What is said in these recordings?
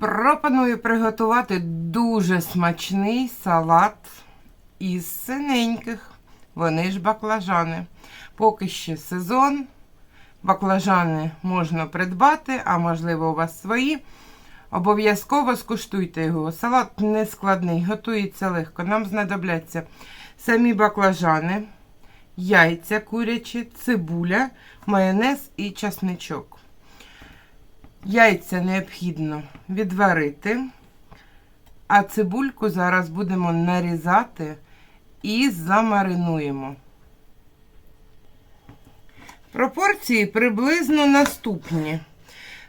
Пропоную приготувати дуже смачний салат із синеньких. Вони ж баклажани. Поки ще сезон. Баклажани можна придбати, а можливо, у вас свої. Обов'язково скуштуйте його. Салат не складний, готується легко. Нам знадобляться самі баклажани, яйця курячі, цибуля, майонез і часничок. Яйця необхідно відварити, а цибульку зараз будемо нарізати і замаринуємо. Пропорції приблизно наступні.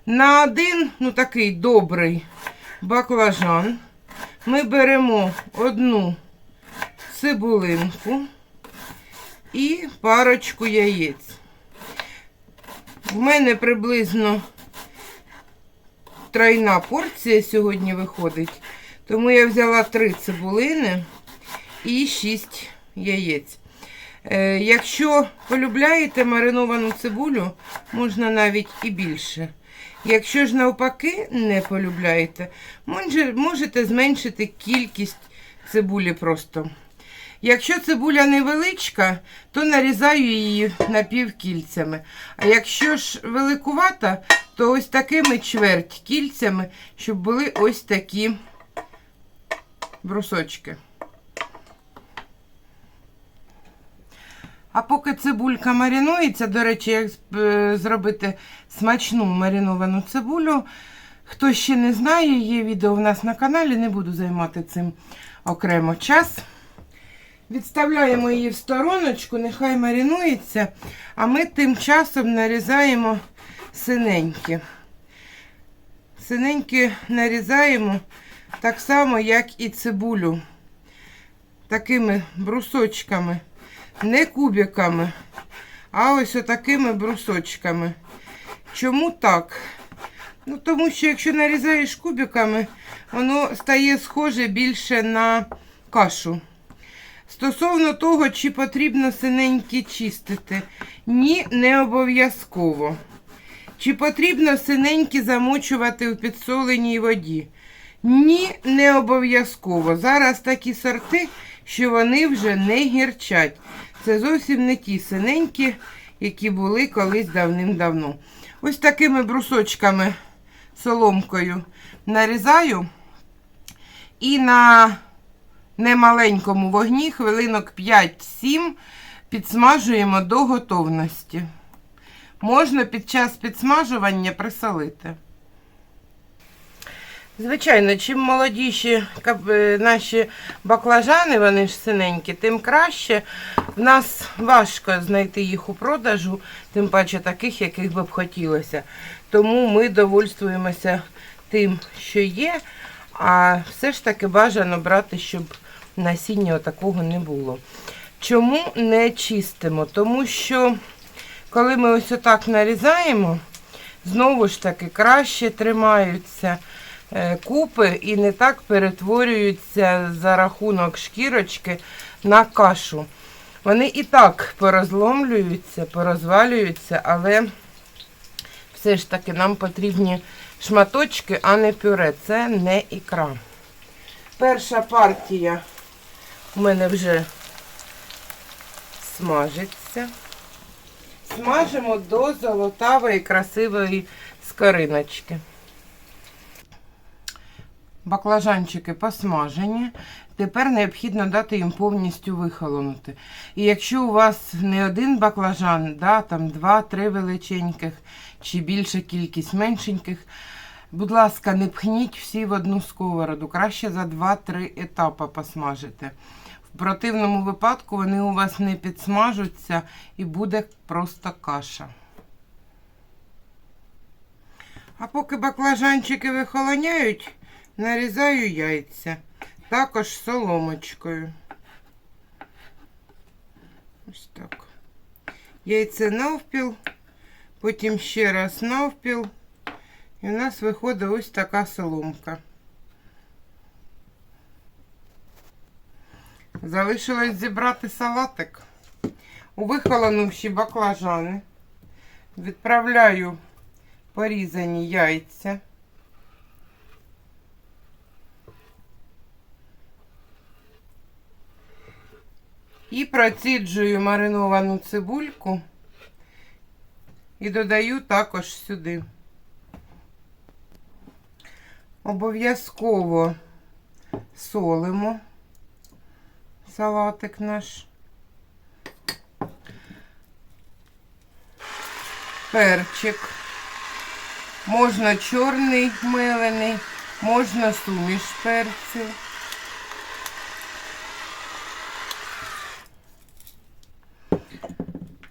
На один, ну такий добрий баклажан ми беремо одну цибулинку і парочку яєць. В мене приблизно тройна порція сьогодні виходить. Тому я взяла три цибулини і 6 яєць. Е, якщо полюбляєте мариновану цибулю, можна навіть і більше. Якщо ж навпаки не полюбляєте, можете зменшити кількість цибулі просто. Якщо цибуля невеличка, то нарізаю її напівкільцями. А якщо ж великувата, то ось такими чверть кільцями, щоб були ось такі брусочки. А поки цибулька маринується, до речі, як е, зробити смачну мариновану цибулю, хто ще не знає, є відео в нас на каналі, не буду займати цим окремо час. Відставляємо її в стороночку, нехай маринується, а ми тим часом нарізаємо синенькі. Синенькі нарізаємо так само, як і цибулю. Такими брусочками, не кубиками, а ось отакими брусочками. Чому так? Ну, тому що якщо нарізаєш кубиками, воно стає схоже більше на кашу. Стосовно того, чи потрібно синенькі чистити, ні, не обов'язково. Чи потрібно синенькі замочувати у підсоленій воді? Ні, не обов'язково. Зараз такі сорти, що вони вже не гірчать. Це зовсім не ті синенькі, які були колись давним-давно. Ось такими брусочками, соломкою нарізаю і на немаленькому вогні хвилинок 5-7 підсмажуємо до готовності. Можна під час підсмажування присолити. Звичайно, чим молодіші е, наші баклажани, вони ж синенькі, тим краще. В нас важко знайти їх у продажу, тим паче таких, яких би б хотілося. Тому ми довольствуємося тим, що є, а все ж таки бажано брати, щоб насіння такого не було. Чому не чистимо? Тому що коли ми ось отак нарізаємо, знову ж таки краще тримаються е, купи і не так перетворюються за рахунок шкірочки на кашу. Вони і так порозломлюються, порозвалюються, але все ж таки нам потрібні шматочки, а не пюре. Це не ікра. Перша партія у мене вже смажиться. Смажимо до золотавої красивої скориночки. Баклажанчики посмажені. Тепер необхідно дати їм повністю вихолонути. І якщо у вас не один баклажан, да, там два-три величеньких чи більша кількість меншеньких, будь ласка, не пхніть всі в одну сковороду. Краще за 2-3 етапи посмажити. В противному випадку вони у вас не підсмажуться і буде просто каша. А поки баклажанчики вихолоняють, нарізаю яйця. Також соломочкою. Ось так. Яйце навпіл, потім ще раз навпіл. І у нас виходить ось така соломка. Залишилось зібрати салатик. У вихолонувші баклажани. Відправляю порізані яйця. І проціджую мариновану цибульку і додаю також сюди. Обов'язково солимо салатик наш. Перчик. Можна чорний мелений, можна суміш перців.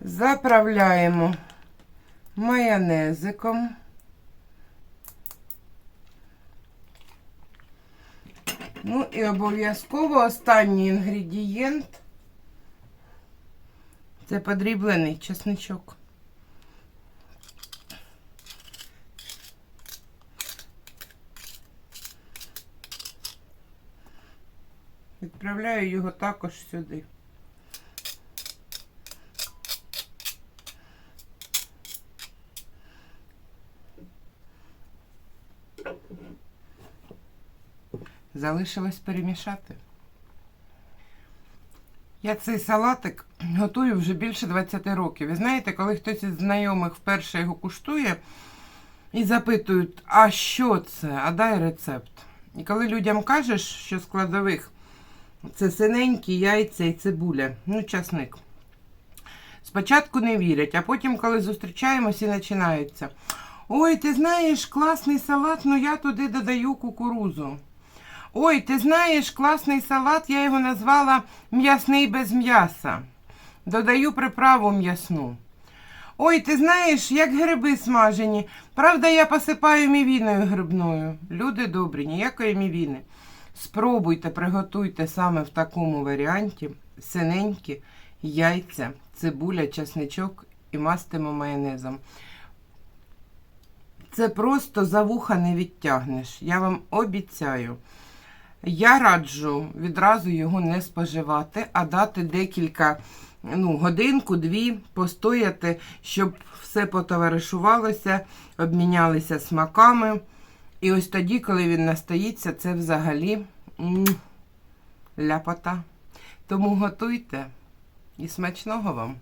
Заправляємо майонезиком. Ну і обов'язково останній інгредієнт це подріблений чесничок. Відправляю його також сюди. Залишилось перемішати. Я цей салатик готую вже більше 20 років. Ви знаєте, коли хтось із знайомих вперше його куштує і запитують, а що це? А дай рецепт. І коли людям кажеш, що складових це синенькі яйця і цибуля, ну, часник. Спочатку не вірять, а потім, коли зустрічаємось і починається. Ой, ти знаєш, класний салат, ну я туди додаю кукурузу. Ой, ти знаєш, класний салат, я його назвала м'ясний без м'яса. Додаю приправу м'ясну. Ой, ти знаєш, як гриби смажені. Правда, я посипаю мівіною грибною. Люди добрі, ніякої мівіни. Спробуйте, приготуйте саме в такому варіанті синенькі яйця, цибуля, чесничок і мастимо майонезом. Це просто за вуха не відтягнеш. Я вам обіцяю. Я раджу відразу його не споживати, а дати декілька ну, годинку-дві постояти, щоб все потоваришувалося, обмінялися смаками. І ось тоді, коли він настоїться, це взагалі ляпота. Тому готуйте і смачного вам!